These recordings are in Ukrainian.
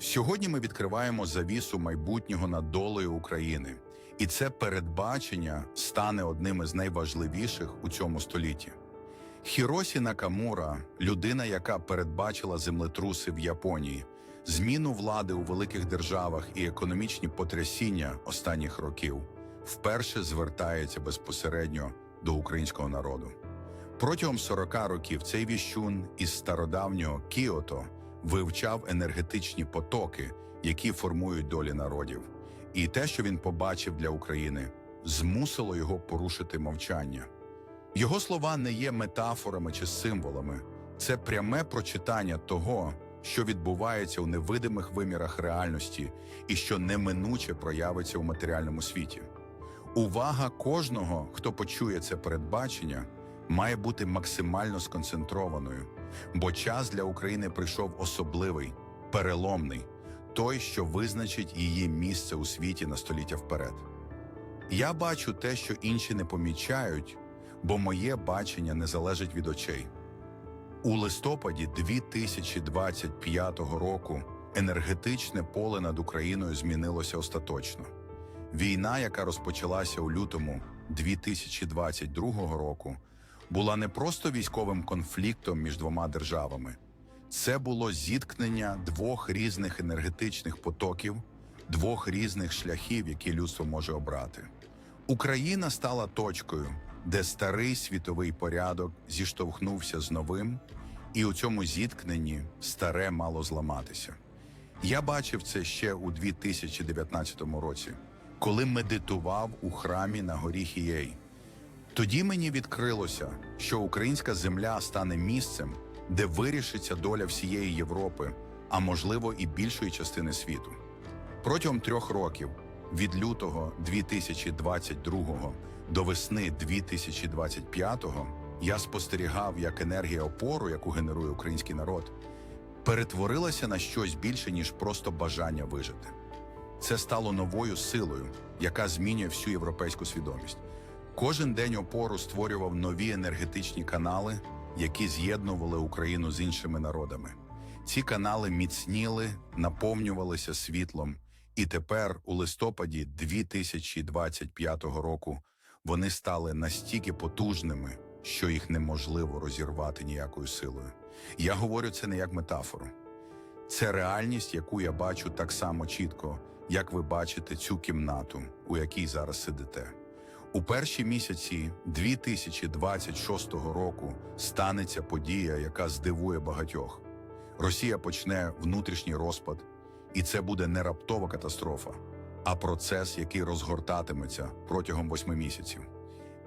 Сьогодні ми відкриваємо завісу майбутнього над долею України, і це передбачення стане одним із найважливіших у цьому столітті. Хіросі Накамура, людина, яка передбачила землетруси в Японії, зміну влади у великих державах і економічні потрясіння останніх років, вперше звертається безпосередньо до українського народу. Протягом 40 років цей віщун із стародавнього Кіото вивчав енергетичні потоки, які формують долі народів. І те, що він побачив для України, змусило його порушити мовчання. Його слова не є метафорами чи символами, це пряме прочитання того, що відбувається у невидимих вимірах реальності і що неминуче проявиться у матеріальному світі. Увага кожного, хто почує це передбачення, має бути максимально сконцентрованою, бо час для України прийшов особливий, переломний, той, що визначить її місце у світі на століття вперед. Я бачу те, що інші не помічають, бо моє бачення не залежить від очей. У листопаді 2025 року енергетичне поле над Україною змінилося остаточно. Війна, яка розпочалася у лютому 2022 року, була не просто військовим конфліктом між двома державами. Це було зіткнення двох різних енергетичних потоків, двох різних шляхів, які людство може обрати. Україна стала точкою, де старий світовий порядок зіштовхнувся з новим, і у цьому зіткненні старе мало зламатися. Я бачив це ще у 2019 році, коли медитував у храмі на горі Хієй. Тоді мені відкрилося, що українська земля стане місцем, де вирішиться доля всієї Європи, а можливо і більшої частини світу. Протягом трьох років, від лютого 2022 до весни 2025, я спостерігав, як енергія опору, яку генерує український народ, перетворилася на щось більше, ніж просто бажання вижити. Це стало новою силою, яка змінює всю європейську свідомість. Кожен день опору створював нові енергетичні канали, які з'єднували Україну з іншими народами. Ці канали міцніли, наповнювалися світлом, і тепер, у листопаді 2025 року, вони стали настільки потужними, що їх неможливо розірвати ніякою силою. Я говорю це не як метафору. Це реальність, яку я бачу так само чітко, як ви бачите цю кімнату, у якій зараз сидите. У перші місяці 2026 року станеться подія, яка здивує багатьох. Росія почне внутрішній розпад, і це буде не раптова катастрофа, а процес, який розгортатиметься протягом восьми місяців.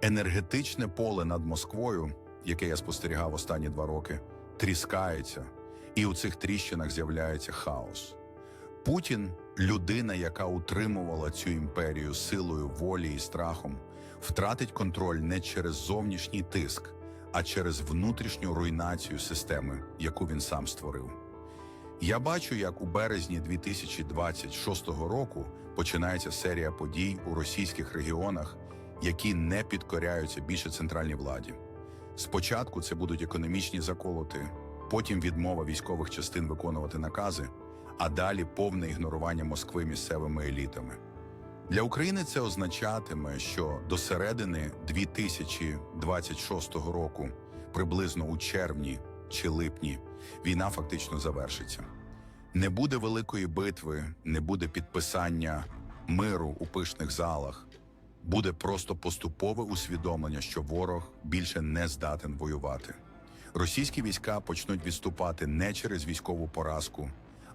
Енергетичне поле над Москвою, яке я спостерігав останні два роки, тріскається, і у цих тріщинах з'являється хаос. Путін, людина, яка утримувала цю імперію силою волі і страхом, втратить контроль не через зовнішній тиск, а через внутрішню руйнацію системи, яку він сам створив. Я бачу, як у березні 2026 року починається серія подій у російських регіонах, які не підкоряються більше центральній владі. Спочатку це будуть економічні заколоти, потім відмова військових частин виконувати накази, а далі повне ігнорування Москви місцевими елітами. Для України це означатиме, що до середини 2026 року, приблизно у червні чи липні, війна фактично завершиться. Не буде великої битви, не буде підписання миру у пишних залах. Буде просто поступове усвідомлення, що ворог більше не здатен воювати. Російські війська почнуть відступати не через військову поразку,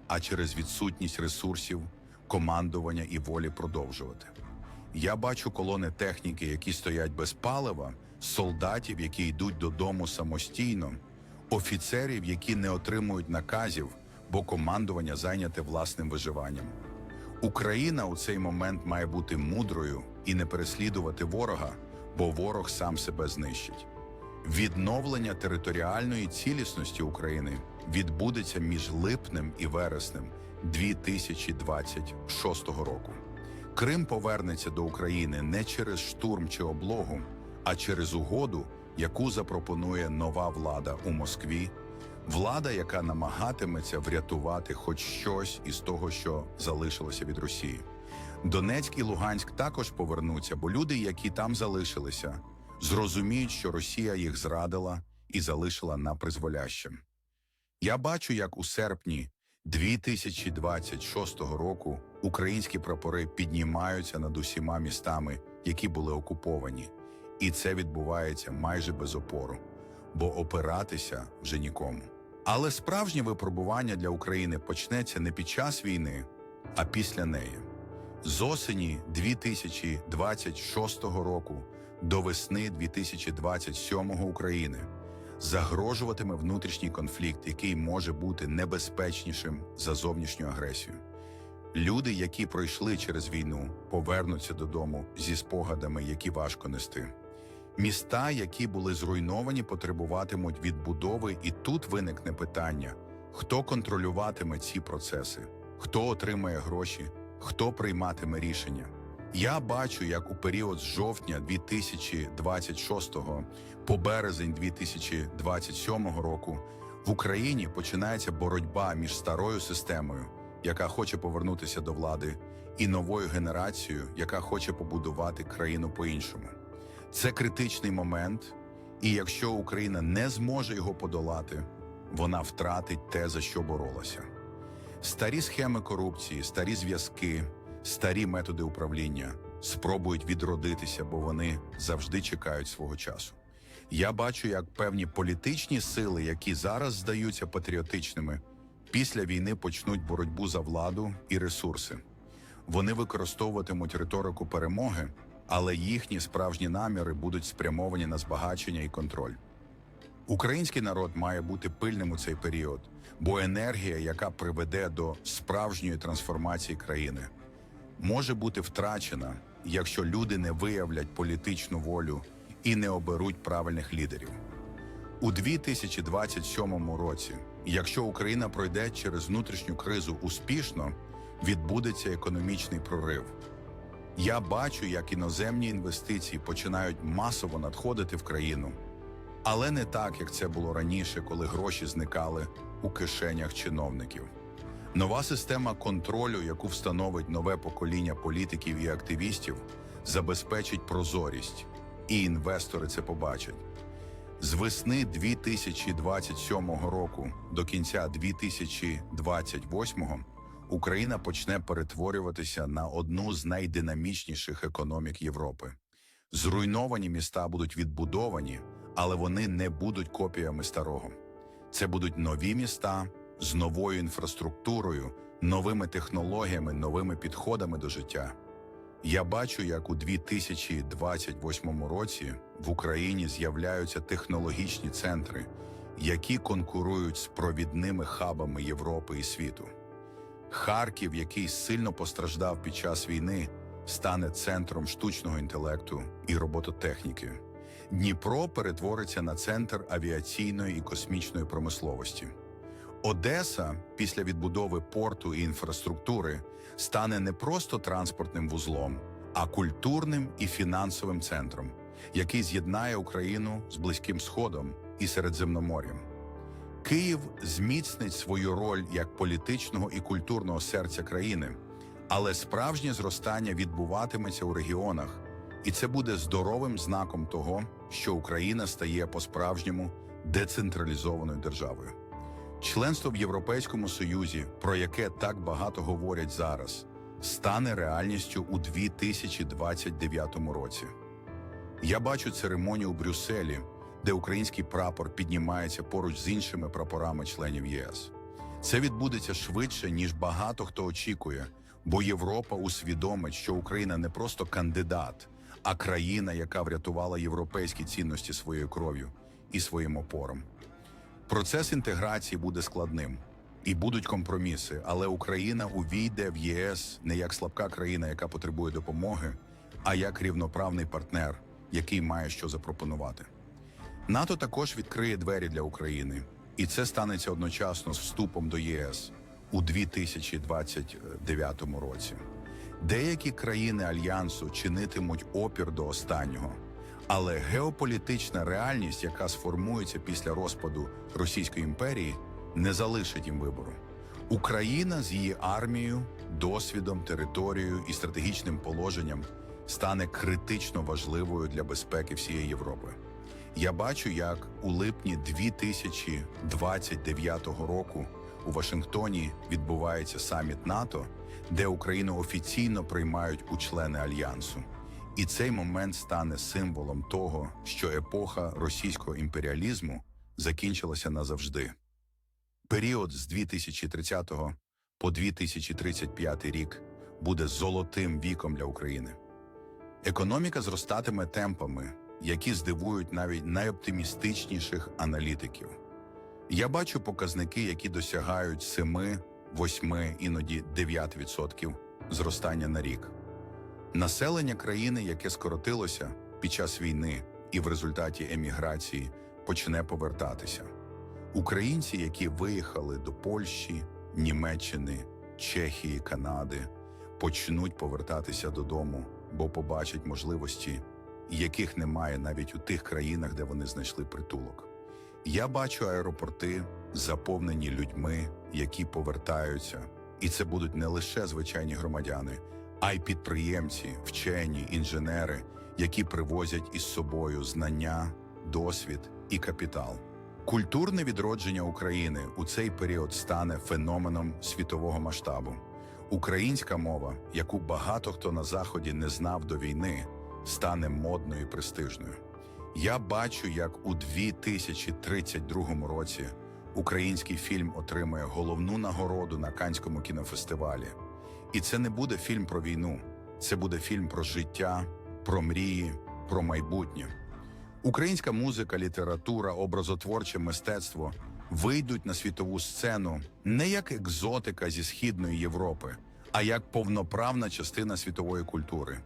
а через відсутність ресурсів, командування і волі продовжувати. Я бачу колони техніки, які стоять без палива, солдатів, які йдуть додому самостійно, офіцерів, які не отримують наказів, бо командування зайняте власним виживанням. Україна у цей момент має бути мудрою і не переслідувати ворога, бо ворог сам себе знищить. Відновлення територіальної цілісності України відбудеться між липнем і вереснем 2026 року. Крим повернеться до України не через штурм чи облогу, а через угоду, яку запропонує нова влада у Москві, Влада, яка намагатиметься врятувати хоч щось із того, що залишилося від Росії. Донецьк і Луганськ також повернуться, бо люди, які там залишилися, зрозуміють, що Росія їх зрадила і залишила на призволяще. Я бачу, як у серпні 2026 року українські прапори піднімаються над усіма містами, які були окуповані, і це відбувається майже без опору, бо опиратися вже нікому. Але справжнє випробування для України почнеться не під час війни, а після неї. З осені 2026 року до весни 2027 України загрожуватиме внутрішній конфлікт, який може бути небезпечнішим за зовнішню агресію. Люди, які пройшли через війну, повернуться додому зі спогадами, які важко нести. Міста, які були зруйновані, потребуватимуть відбудови, і тут виникне питання: хто контролюватиме ці процеси, хто отримає гроші, хто прийматиме рішення. Я бачу, як у період з жовтня 2026 по березень 2027 року в Україні починається боротьба між старою системою, яка хоче повернутися до влади, і новою генерацією, яка хоче побудувати країну по-іншому. Це критичний момент, і якщо Україна не зможе його подолати, вона втратить те, за що боролася. Старі схеми корупції, старі зв'язки, старі методи управління спробують відродитися, бо вони завжди чекають свого часу. Я бачу, як певні політичні сили, які зараз здаються патріотичними, після війни почнуть боротьбу за владу і ресурси. Вони використовуватимуть риторику перемоги, але їхні справжні наміри будуть спрямовані на збагачення і контроль. Український народ має бути пильним у цей період, бо енергія, яка приведе до справжньої трансформації країни, може бути втрачена, якщо люди не виявлять політичну волю і не оберуть правильних лідерів. У 2027 році, якщо Україна пройде через внутрішню кризу успішно, відбудеться економічний прорив. Я бачу, як іноземні інвестиції починають масово надходити в країну, але не так, як це було раніше, коли гроші зникали у кишенях чиновників. Нова система контролю, яку встановить нове покоління політиків і активістів, забезпечить прозорість, і інвестори це побачать. З весни 2027 року до кінця 2028 Україна почне перетворюватися на одну з найдинамічніших економік Європи. Зруйновані міста будуть відбудовані, але вони не будуть копіями старого. Це будуть нові міста з новою інфраструктурою, новими технологіями, новими підходами до життя. Я бачу, як у 2028 році в Україні з'являються технологічні центри, які конкурують з провідними хабами Європи і світу. Харків, який сильно постраждав під час війни, стане центром штучного інтелекту і робототехніки. Дніпро перетвориться на центр авіаційної і космічної промисловості. Одеса після відбудови порту і інфраструктури стане не просто транспортним вузлом, а культурним і фінансовим центром, який з'єднає Україну з Близьким Сходом і Середземномор'ям. Київ зміцнить свою роль як політичного і культурного серця країни, але справжнє зростання відбуватиметься у регіонах, і це буде здоровим знаком того, що Україна стає по-справжньому децентралізованою державою. Членство в Європейському Союзі, про яке так багато говорять зараз, стане реальністю у 2029 році. Я бачу церемонію у Брюсселі, де український прапор піднімається поруч з іншими прапорами членів ЄС. Це відбудеться швидше, ніж багато хто очікує, бо Європа усвідомить, що Україна не просто кандидат, а країна, яка врятувала європейські цінності своєю кров'ю і своїм опором. Процес інтеграції буде складним і будуть компроміси, але Україна увійде в ЄС не як слабка країна, яка потребує допомоги, а як рівноправний партнер, який має що запропонувати. НАТО також відкриє двері для України, і це станеться одночасно з вступом до ЄС у 2029 році. Деякі країни альянсу чинитимуть опір до останнього. Але геополітична реальність, яка сформується після розпаду Російської імперії, не залишить їм вибору. Україна з її армією, досвідом, територією і стратегічним положенням стане критично важливою для безпеки всієї Європи. Я бачу, як у липні 2029 року у Вашингтоні відбувається саміт НАТО, де Україну офіційно приймають у члени альянсу. І цей момент стане символом того, що епоха російського імперіалізму закінчилася назавжди. Період з 2030 по 2035 рік буде золотим віком для України. Економіка зростатиме темпами, які здивують навіть найоптимістичніших аналітиків. Я бачу показники, які досягають 7, 8, іноді 9% зростання на рік. Населення країни, яке скоротилося під час війни і в результаті еміграції, почне повертатися. Українці, які виїхали до Польщі, Німеччини, Чехії, Канади, почнуть повертатися додому, бо побачать можливості, яких немає навіть у тих країнах, де вони знайшли притулок. Я бачу аеропорти, заповнені людьми, які повертаються, і це будуть не лише звичайні громадяни, а й підприємці, вчені, інженери, які привозять із собою знання, досвід і капітал. Культурне відродження України у цей період стане феноменом світового масштабу. Українська мова, яку багато хто на заході не знав до війни, стане модною і престижною. Я бачу, як у 2032 році український фільм отримує головну нагороду на Канському кінофестивалі. І це не буде фільм про війну, це буде фільм про життя, про мрії, про майбутнє. Українська музика, література, образотворче мистецтво вийдуть на світову сцену не як екзотика зі Східної Європи, а як повноправна частина світової культури.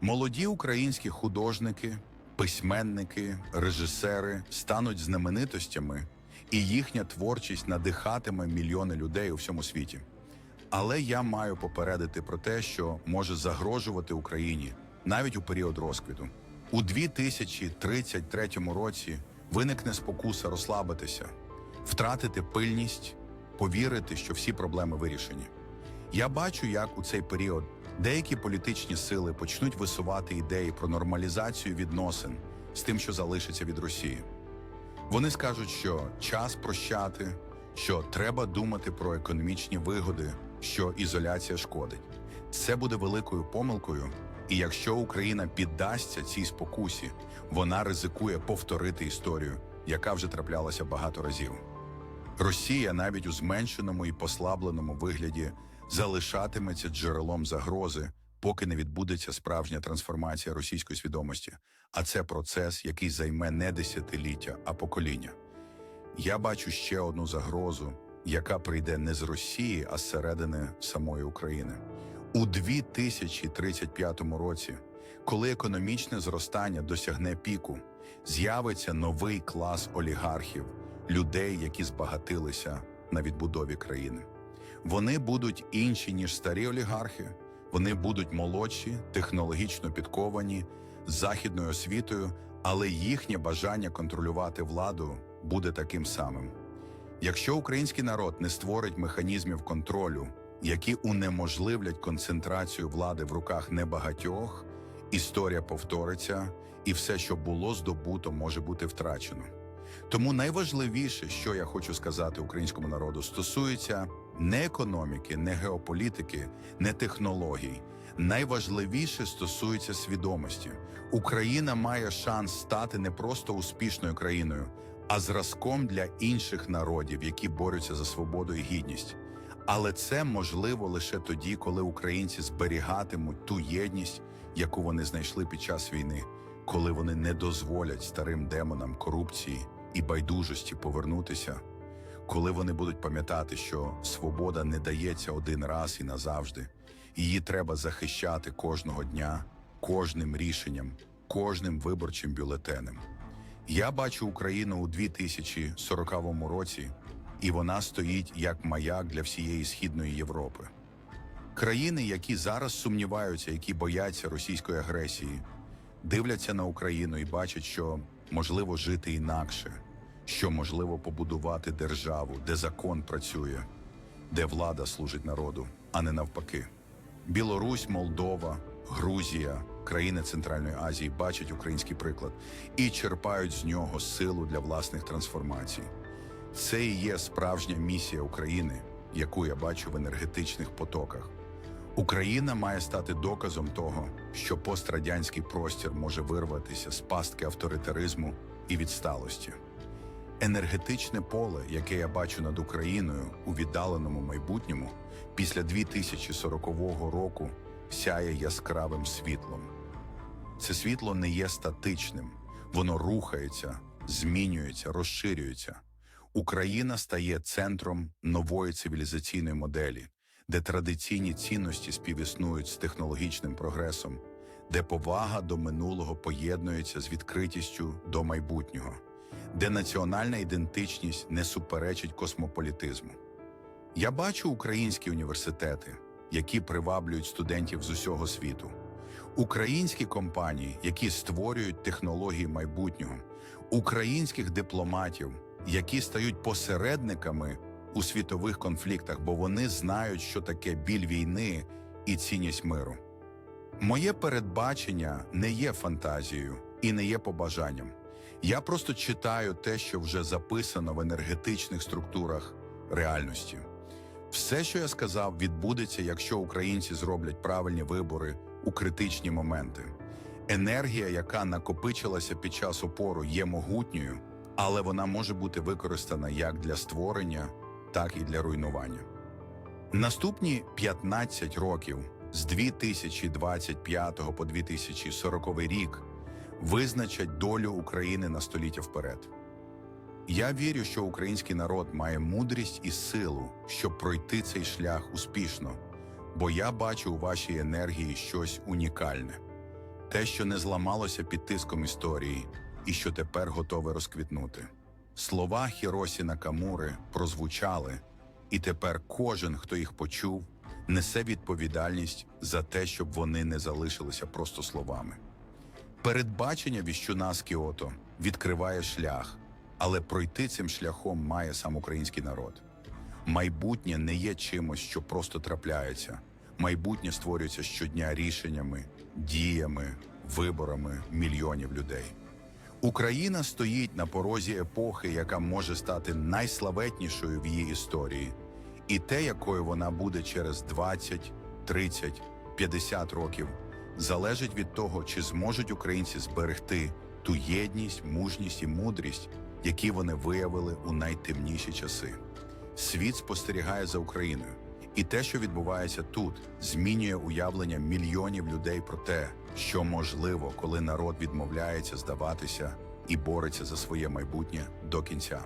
Молоді українські художники, письменники, режисери стануть знаменитостями, і їхня творчість надихатиме мільйони людей у всьому світі. Але я маю попередити про те, що може загрожувати Україні навіть у період розквіту. У 2033 році виникне спокуса розслабитися, втратити пильність, повірити, що всі проблеми вирішені. Я бачу, як у цей період деякі політичні сили почнуть висувати ідеї про нормалізацію відносин з тим, що залишиться від Росії. Вони скажуть, що час прощати, що треба думати про економічні вигоди, що ізоляція шкодить. Це буде великою помилкою, і якщо Україна піддасться цій спокусі, вона ризикує повторити історію, яка вже траплялася багато разів. Росія навіть у зменшеному і послабленому вигляді залишатиметься джерелом загрози, поки не відбудеться справжня трансформація російської свідомості, а це процес, який займе не десятиліття, а покоління. Я бачу ще одну загрозу, яка прийде не з Росії, а з середини самої України. У 2035 році, коли економічне зростання досягне піку, з'явиться новий клас олігархів, людей, які збагатилися на відбудові країни. Вони будуть інші, ніж старі олігархи, вони будуть молодші, технологічно підковані, західною освітою, але їхнє бажання контролювати владу буде таким самим. Якщо український народ не створить механізмів контролю, які унеможливлять концентрацію влади в руках небагатьох, історія повториться, і все, що було здобуто, може бути втрачено. Тому найважливіше, що я хочу сказати українському народу, стосується не економіки, не геополітики, не технологій. Найважливіше стосується свідомості. Україна має шанс стати не просто успішною країною, а зразком для інших народів, які борються за свободу і гідність. Але це можливо лише тоді, коли українці зберігатимуть ту єдність, яку вони знайшли під час війни, коли вони не дозволять старим демонам корупції і байдужості повернутися, коли вони будуть пам'ятати, що свобода не дається один раз і назавжди, її треба захищати кожного дня, кожним рішенням, кожним виборчим бюлетенем. Я бачу Україну у 2040 році, і вона стоїть як маяк для всієї східної Європи. Країни, які зараз сумніваються, які бояться російської агресії, дивляться на Україну і бачать, що можливо жити інакше, що можливо побудувати державу, де закон працює, де влада служить народу, а не навпаки. Білорусь, Молдова, Грузія, країни Центральної Азії бачать український приклад і черпають з нього силу для власних трансформацій. Це і є справжня місія України, яку я бачу в енергетичних потоках. Україна має стати доказом того, що пострадянський простір може вирватися з пастки авторитаризму і відсталості. Енергетичне поле, яке я бачу над Україною у віддаленому майбутньому, після 2040 року сяє яскравим світлом. Це світло не є статичним, воно рухається, змінюється, розширюється. Україна стає центром нової цивілізаційної моделі, де традиційні цінності співіснують з технологічним прогресом, де повага до минулого поєднується з відкритістю до майбутнього, де національна ідентичність не суперечить космополітизму. Я бачу українські університети, які приваблюють студентів з усього світу, українські компанії, які створюють технології майбутнього, українських дипломатів, які стають посередниками у світових конфліктах, бо вони знають, що таке біль війни і цінність миру. Моє передбачення не є фантазією і не є побажанням. Я просто читаю те, що вже записано в енергетичних структурах реальності. Все, що я сказав, відбудеться, якщо українці зроблять правильні вибори у критичні моменти. Енергія, яка накопичилася під час опору, є могутньою, але вона може бути використана як для створення, так і для руйнування. Наступні 15 років з 2025 по 2040 рік визначать долю України на століття вперед. Я вірю, що український народ має мудрість і силу, щоб пройти цей шлях успішно, бо я бачу у вашій енергії щось унікальне, те, що не зламалося під тиском історії і що тепер готове розквітнути. Слова Хіросі Накамури прозвучали, і тепер кожен, хто їх почув, несе відповідальність за те, щоб вони не залишилися просто словами. Передбачення віщуна з Кіото відкриває шлях, але пройти цим шляхом має сам український народ. Майбутнє не є чимось, що просто трапляється. Майбутнє створюється щодня рішеннями, діями, виборами мільйонів людей. Україна стоїть на порозі епохи, яка може стати найславетнішою в її історії, і те, якою вона буде через 20, 30, 50 років, залежить від того, чи зможуть українці зберегти ту єдність, мужність і мудрість, які вони виявили у найтемніші часи. Світ спостерігає за Україною, і те, що відбувається тут, змінює уявлення мільйонів людей про те, що можливо, коли народ відмовляється здаватися і бореться за своє майбутнє до кінця.